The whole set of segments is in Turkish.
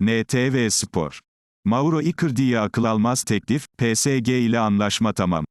NTV Spor. Mauro Icardi'ye akıl almaz teklif, PSG ile anlaşma tamam.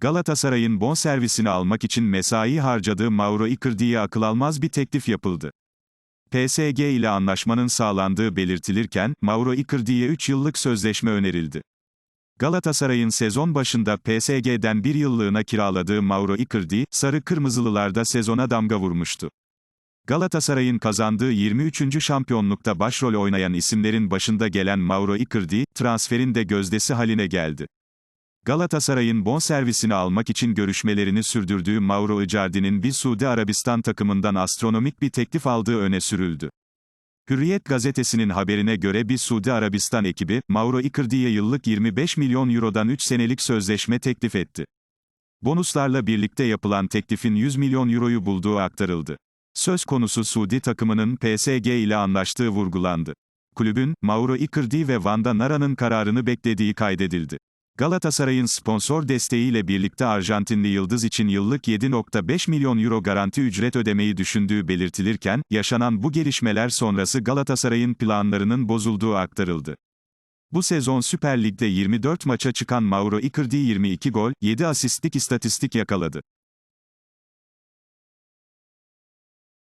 Galatasaray'ın bonservisini almak için mesai harcadığı Mauro Icardi'ye akıl almaz bir teklif yapıldı. PSG ile anlaşmanın sağlandığı belirtilirken, Mauro Icardi'ye 3 yıllık sözleşme önerildi. Galatasaray'ın sezon başında PSG'den bir yıllığına kiraladığı Mauro Icardi, Sarı Kırmızılılarda sezona damga vurmuştu. Galatasaray'ın kazandığı 23. şampiyonlukta başrol oynayan isimlerin başında gelen Mauro Icardi, transferin de gözdesi haline geldi. Galatasaray'ın bonservisini almak için görüşmelerini sürdürdüğü Mauro Icardi'nin bir Suudi Arabistan takımından astronomik bir teklif aldığı öne sürüldü. Hürriyet gazetesinin haberine göre bir Suudi Arabistan ekibi, Mauro Icardi'ye yıllık 25 milyon eurodan 3 senelik sözleşme teklif etti. Bonuslarla birlikte yapılan teklifin 100 milyon euroyu bulduğu aktarıldı. Söz konusu Suudi takımının PSG ile anlaştığı vurgulandı. Kulübün, Mauro Icardi ve Vanda Nara'nın kararını beklediği kaydedildi. Galatasaray'ın sponsor desteğiyle birlikte Arjantinli Yıldız için yıllık 7.5 milyon euro garanti ücret ödemeyi düşündüğü belirtilirken, yaşanan bu gelişmeler sonrası Galatasaray'ın planlarının bozulduğu aktarıldı. Bu sezon Süper Lig'de 24 maça çıkan Mauro Icardi 22 gol, 7 asistlik istatistik yakaladı.